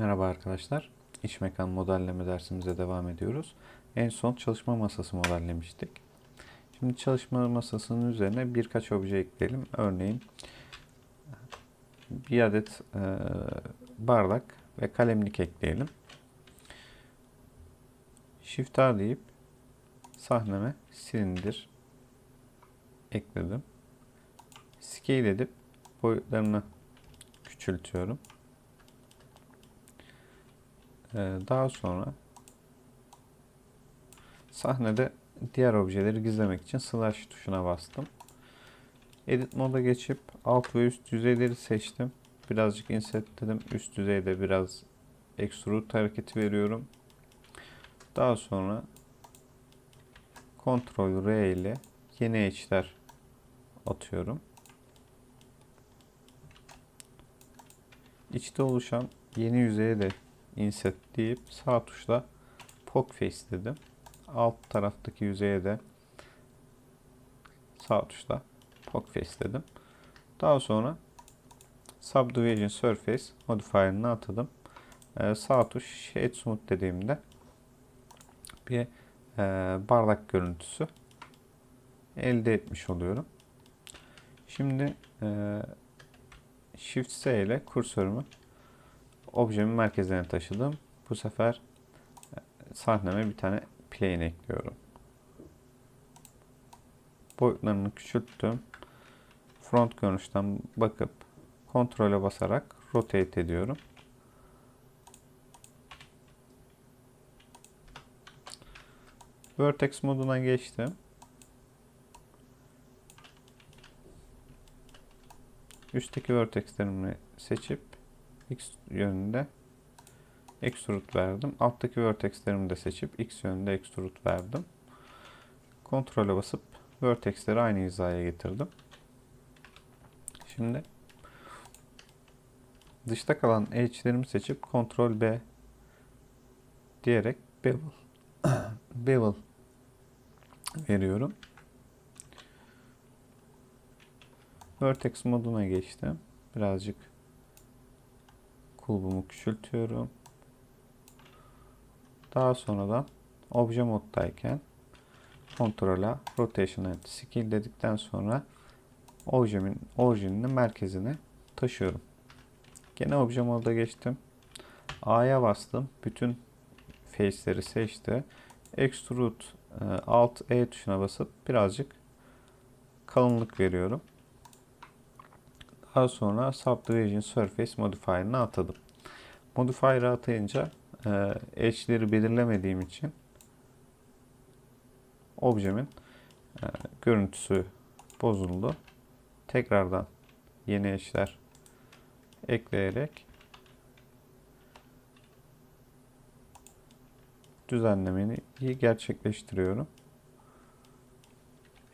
Merhaba arkadaşlar. İç mekan modelleme dersimize devam ediyoruz. En son çalışma masası modellemiştik. Şimdi çalışma masasının üzerine birkaç obje ekleyelim. Örneğin bir adet e, bardak ve kalemlik ekleyelim. Shift A deyip sahneme silindir ekledim. Scale edip boyutlarını küçültüyorum. Ee, daha sonra sahnede diğer objeleri gizlemek için slash tuşuna bastım. Edit moda geçip alt ve üst yüzeyleri seçtim. Birazcık inset dedim. Üst düzeyde biraz extrude hareketi veriyorum. Daha sonra Ctrl R ile yeni eçler atıyorum. İçte oluşan yeni yüzeye de inset deyip sağ tuşla poke face dedim. Alt taraftaki yüzeye de sağ tuşla poke face dedim. Daha sonra subdivision surface modifier'ını atadım. Ee, sağ tuş shade smooth dediğimde bir e, bardak görüntüsü elde etmiş oluyorum. Şimdi e, Shift S ile kursörümü objemin merkezine taşıdım. Bu sefer e, sahneme bir tane plane ekliyorum. Boyutlarını küçülttüm. Front görünüşten bakıp kontrole basarak rotate ediyorum. Vertex moduna geçtim. Üstteki vertexlerimi seçip x yönünde extrude verdim. Alttaki vertexlerimi de seçip x yönünde extrude verdim. Kontrole basıp vertexleri aynı hizaya getirdim. Şimdi dışta kalan edge'lerimi seçip Ctrl B diyerek bevel bevel veriyorum. Vertex moduna geçtim. Birazcık kulbumu küçültüyorum. Daha sonradan obje moddayken kontrola rotation and scale dedikten sonra objemin orijinini merkezine taşıyorum. Gene obje moda geçtim. A'ya bastım. Bütün face'leri seçti. Extrude e, Alt E tuşuna basıp birazcık kalınlık veriyorum. Daha sonra Subdivision Surface Modifier'ını atadım. Modifier'ı atayınca e, edge'leri belirlemediğim için objemin e, görüntüsü bozuldu. Tekrardan yeni edge'ler ekleyerek düzenlemeyi gerçekleştiriyorum.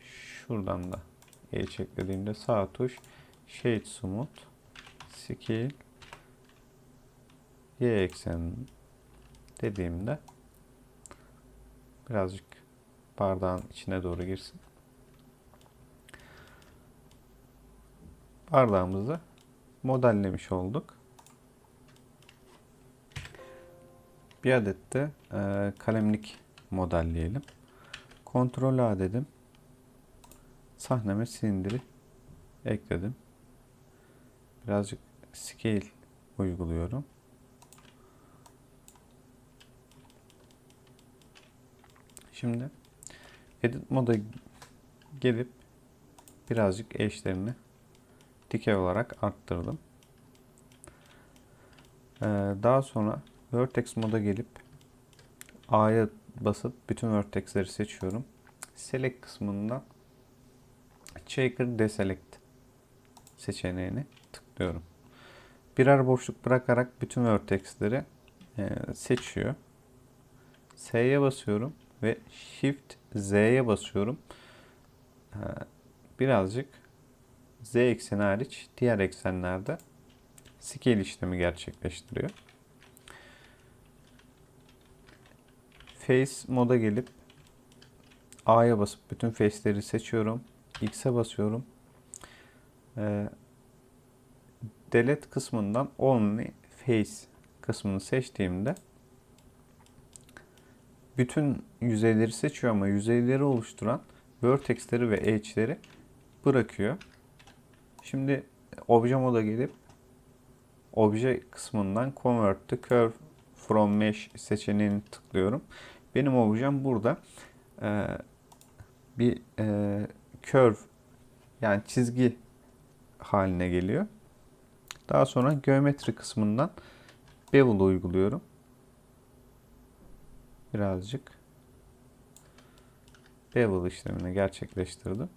Şuradan da edge eklediğimde sağ tuş Shade Smooth Scale Y eksen dediğimde birazcık bardağın içine doğru girsin. Bardağımızı modellemiş olduk. Bir adet de e, kalemlik modelleyelim. Ctrl A dedim. Sahneme silindiri ekledim. Birazcık scale uyguluyorum. Şimdi edit moda gelip birazcık eşlerini dikey olarak arttırdım. Ee, daha sonra vertex moda gelip A'ya basıp bütün vertexleri seçiyorum. Select kısmından Shaker Deselect seçeneğini tıklıyorum. Birer boşluk bırakarak bütün vertexleri e, seçiyor. S'ye basıyorum ve Shift Z'ye basıyorum. E, birazcık Z ekseni hariç diğer eksenlerde scale işlemi gerçekleştiriyor. Face moda gelip A'ya basıp bütün face'leri seçiyorum. X'e basıyorum. Ee, delete kısmından only face kısmını seçtiğimde bütün yüzeyleri seçiyor ama yüzeyleri oluşturan vertexleri ve edge'leri bırakıyor. Şimdi obje moda gelip obje kısmından convert to curve from mesh seçeneğini tıklıyorum. Benim objem burada e, bir e, curve yani çizgi haline geliyor. Daha sonra geometri kısmından bevel uyguluyorum. Birazcık bevel işlemini gerçekleştirdim.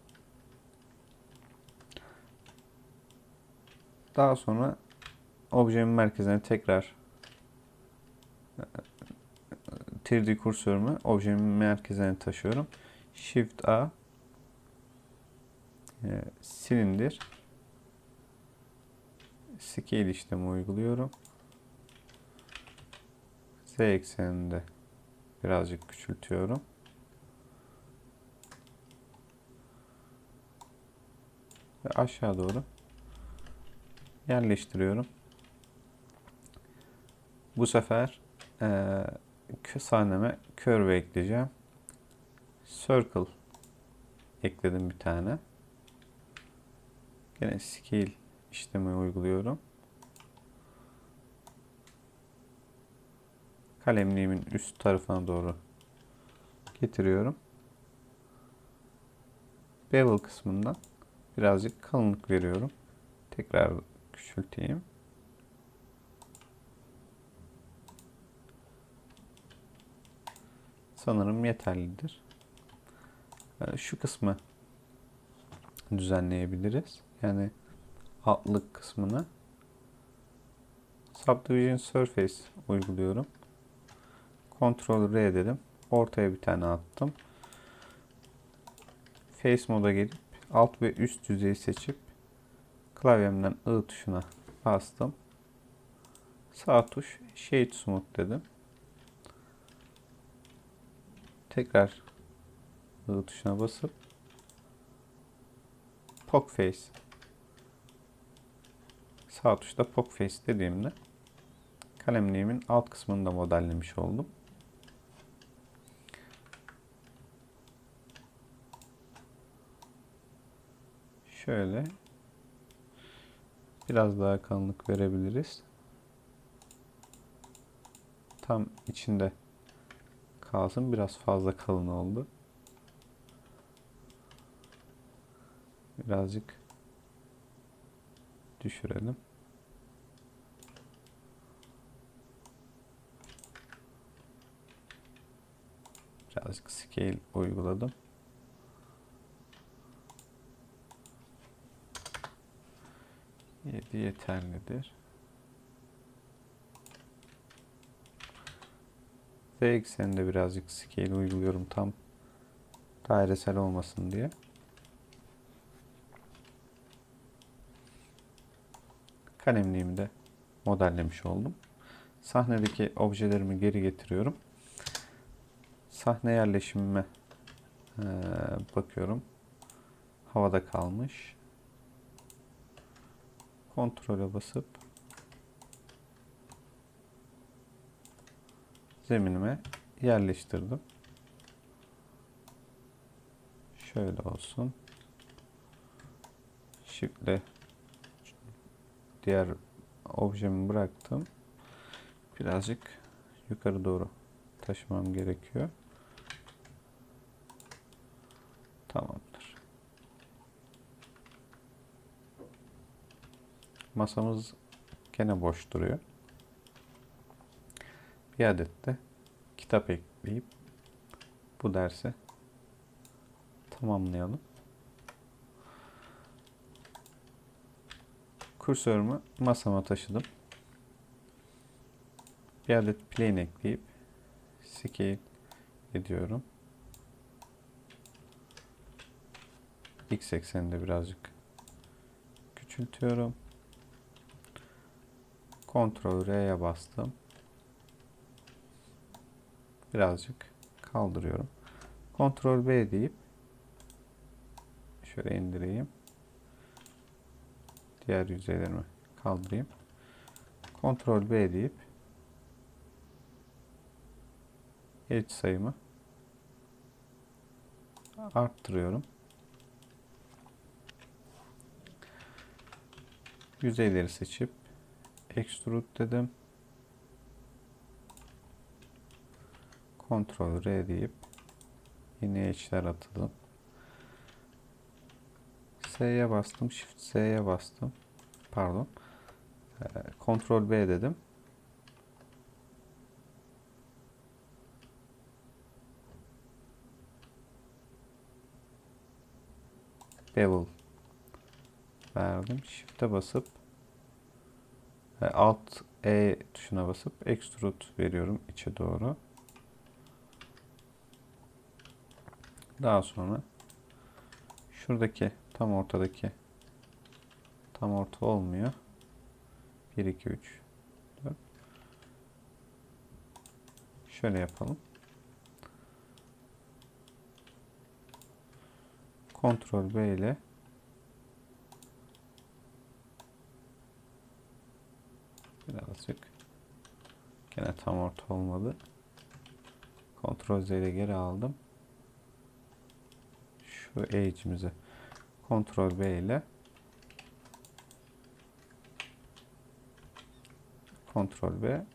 Daha sonra objemin merkezine tekrar 3D kursörümü objemin merkezine taşıyorum. Shift A e, silindir scale işlemi uyguluyorum. Z ekseninde birazcık küçültüyorum. Ve aşağı doğru yerleştiriyorum. Bu sefer e, sahneme curve ekleyeceğim. Circle ekledim bir tane. Yine scale işlemi uyguluyorum. Kalemliğimin üst tarafına doğru getiriyorum. Bevel kısmından birazcık kalınlık veriyorum. Tekrar küçülteyim. Sanırım yeterlidir. Ee, şu kısmı düzenleyebiliriz. Yani altlık kısmını Subdivision Surface uyguluyorum. Ctrl R dedim. Ortaya bir tane attım. Face moda gelip alt ve üst yüzeyi seçip klavyemden I tuşuna bastım. Sağ tuş Shade Smooth dedim. Tekrar I tuşuna basıp Poke Face sağ tuşta Poke Face dediğimde kalemliğimin alt kısmını da modellemiş oldum. Şöyle biraz daha kalınlık verebiliriz. Tam içinde kalsın. Biraz fazla kalın oldu. Birazcık düşürelim. Birazcık scale uyguladım. Yedi yeterlidir. Z ekseninde birazcık scale uyguluyorum tam dairesel olmasın diye. Kalemliğimi de modellemiş oldum. Sahnedeki objelerimi geri getiriyorum sahne yerleşimime ee, bakıyorum. Havada kalmış. Kontrole basıp zeminime yerleştirdim. Şöyle olsun. Shift'le diğer objemi bıraktım. Birazcık yukarı doğru taşımam gerekiyor. Tamamdır. Masamız gene boş duruyor. Bir adet de kitap ekleyip bu dersi tamamlayalım. Kursörümü masama taşıdım. Bir adet plane ekleyip scale ediyorum. X ekseninde birazcık küçültüyorum. Ctrl R'ye bastım. Birazcık kaldırıyorum. Ctrl B deyip şöyle indireyim. Diğer yüzeylerimi kaldırayım. Ctrl B deyip edge sayımı arttırıyorum. Yüzeyleri seçip extrude dedim. Ctrl R deyip yine edge'ler atadım. S'ye bastım. Shift S'ye bastım. Pardon. Ee, Ctrl B dedim. Bevel verdim. Shift'e basıp Alt E tuşuna basıp Extrude veriyorum içe doğru. Daha sonra şuradaki tam ortadaki tam orta olmuyor. 1 2 3 4 Şöyle yapalım. Ctrl B ile birazcık gene tam orta olmadı. Ctrl Z ile geri aldım. Şu edge'imizi Ctrl B ile Ctrl B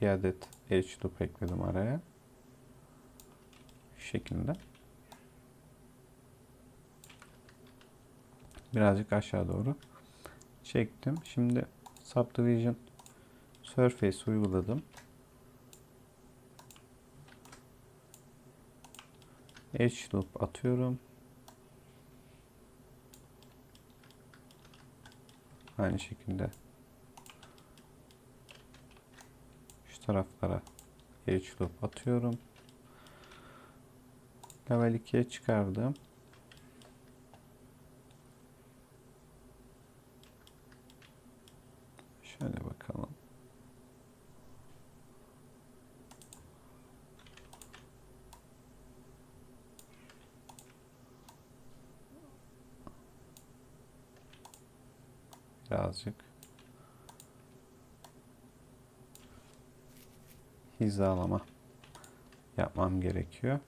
bir adet edge loop ekledim araya. Şu şekilde. Birazcık aşağı doğru çektim. Şimdi subdivision surface uyguladım. Edge loop atıyorum. Aynı şekilde şu taraflara edge loop atıyorum. Level 2'ye çıkardım. Şöyle bakalım. Birazcık hizalama yapmam gerekiyor.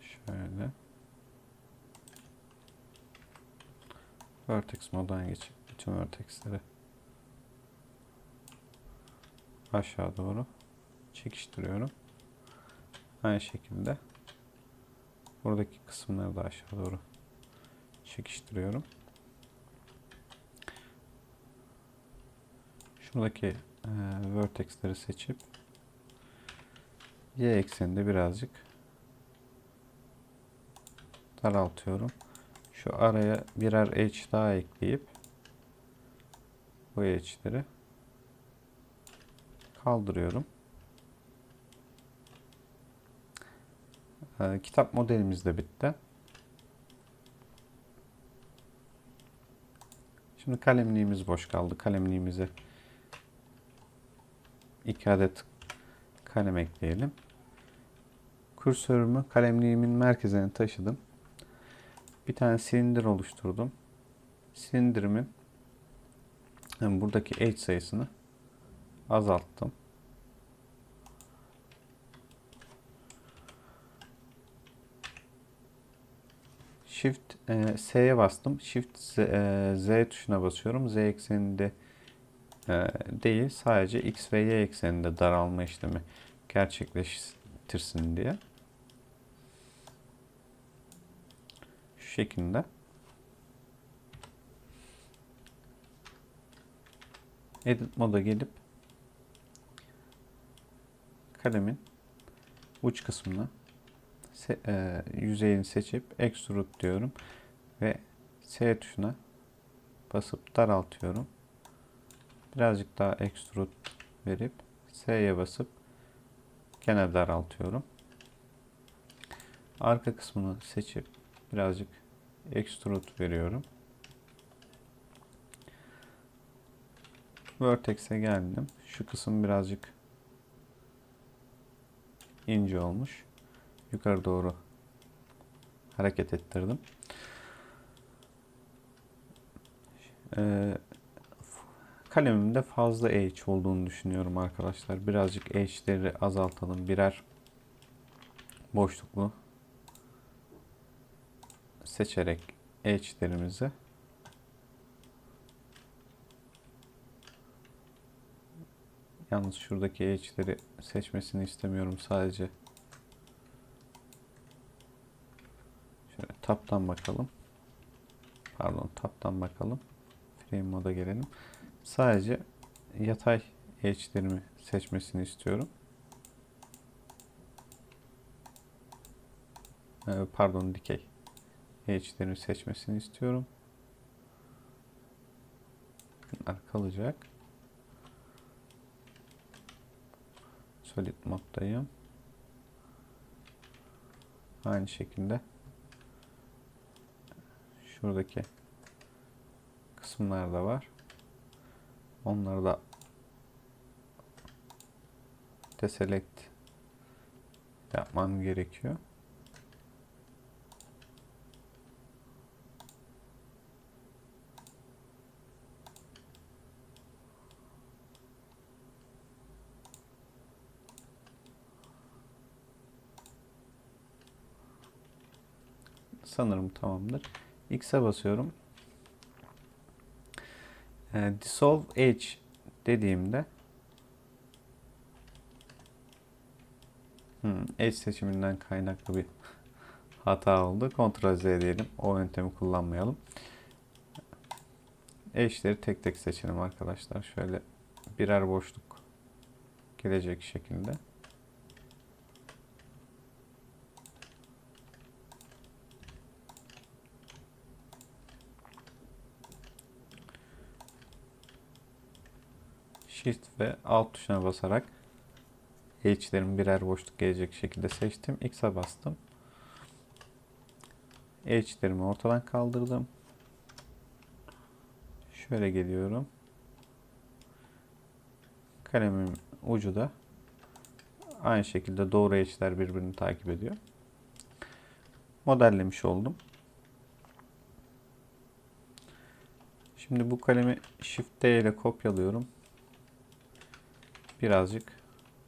Şöyle. Vertex moddan geçip bütün vertexleri aşağı doğru çekiştiriyorum. Aynı şekilde buradaki kısımları da aşağı doğru çekiştiriyorum. Şuradaki e, vertexleri seçip y ekseninde birazcık daraltıyorum. Şu araya birer edge daha ekleyip bu edge'leri kaldırıyorum. Ee, kitap modelimiz de bitti. Şimdi kalemliğimiz boş kaldı. Kalemliğimize iki adet kalem ekleyelim. Kursörümü kalemliğimin merkezine taşıdım. Bir tane silindir oluşturdum. Silindirimin buradaki edge sayısını azalttım. Shift e, S'ye bastım. Shift Z, e, Z tuşuna basıyorum. Z ekseninde e, değil sadece X ve Y ekseninde daralma işlemi gerçekleştirsin diye. Şu şekilde. Edit moda gelip kalemin uç kısmına se, e, yüzeyini seçip extrude diyorum ve S tuşuna basıp daraltıyorum. Birazcık daha extrude verip S'ye basıp gene daraltıyorum. Arka kısmını seçip birazcık extrude veriyorum. Vertex'e geldim. Şu kısım birazcık ince olmuş. yukarı doğru hareket ettirdim. Ee, kalemimde fazla H olduğunu düşünüyorum arkadaşlar. Birazcık H'leri azaltalım. Birer boşluklu seçerek H'lerimizi Yalnız şuradaki H'leri seçmesini istemiyorum sadece. Şöyle taptan bakalım. Pardon taptan bakalım. Frame moda gelelim. Sadece yatay H'lerimi seçmesini istiyorum. Ee, Pardon dikey H'lerimi seçmesini istiyorum. Bunlar kalacak. Solid moddayım. Aynı şekilde şuradaki kısımlar da var. Onları da deselect yapmam gerekiyor. Sanırım tamamdır. X'e basıyorum. Ee, dissolve Edge dediğimde hmm, Edge seçiminden kaynaklı bir hata oldu. Ctrl Z diyelim. O yöntemi kullanmayalım. Edge'leri tek tek seçelim arkadaşlar. Şöyle birer boşluk gelecek şekilde. Shift ve Alt tuşuna basarak H'lerin birer boşluk gelecek şekilde seçtim. X'e bastım. H'lerimi ortadan kaldırdım. Şöyle geliyorum. Kalemimin ucu da aynı şekilde doğru H'ler birbirini takip ediyor. Modellemiş oldum. Şimdi bu kalemi Shift D ile kopyalıyorum birazcık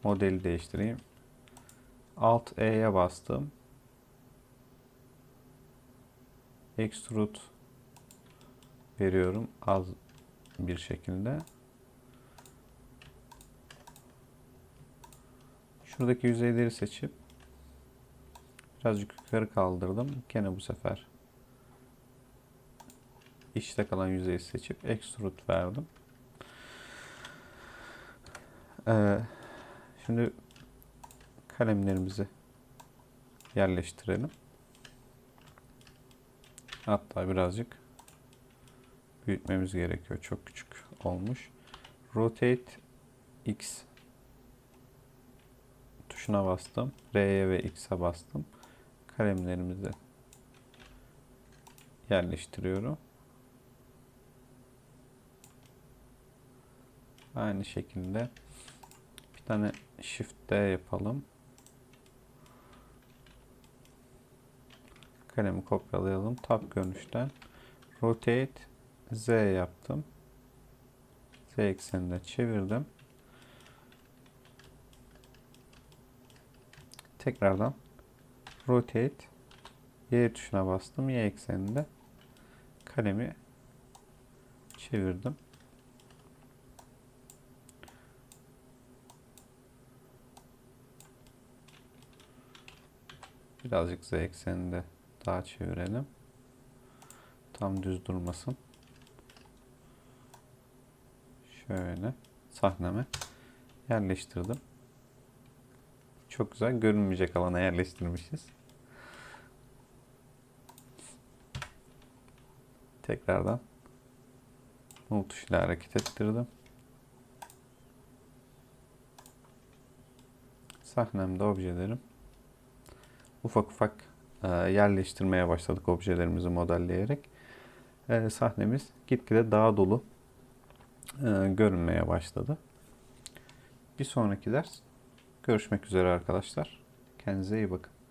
modeli değiştireyim. Alt E'ye bastım. Extrude veriyorum az bir şekilde. Şuradaki yüzeyleri seçip birazcık yukarı kaldırdım. Gene bu sefer içte kalan yüzeyi seçip extrude verdim. Ee, şimdi kalemlerimizi yerleştirelim. Hatta birazcık büyütmemiz gerekiyor. Çok küçük olmuş. Rotate X tuşuna bastım. R'ye ve X'e bastım. Kalemlerimizi yerleştiriyorum. Aynı şekilde bir tane Shift D yapalım. Kalemi kopyalayalım. Tab görünüşten Rotate Z yaptım. Z ekseninde çevirdim. Tekrardan Rotate Y tuşuna bastım. Y ekseninde kalemi çevirdim. Birazcık z ekseninde daha çevirelim. Tam düz durmasın. Şöyle sahneme yerleştirdim. Çok güzel görünmeyecek alana yerleştirmişiz. Tekrardan move tuşuyla hareket ettirdim. Sahnemde objelerim ufak ufak e, yerleştirmeye başladık objelerimizi modelleyerek. E, sahnemiz gitgide daha dolu e, görünmeye başladı. Bir sonraki ders görüşmek üzere arkadaşlar. Kendinize iyi bakın.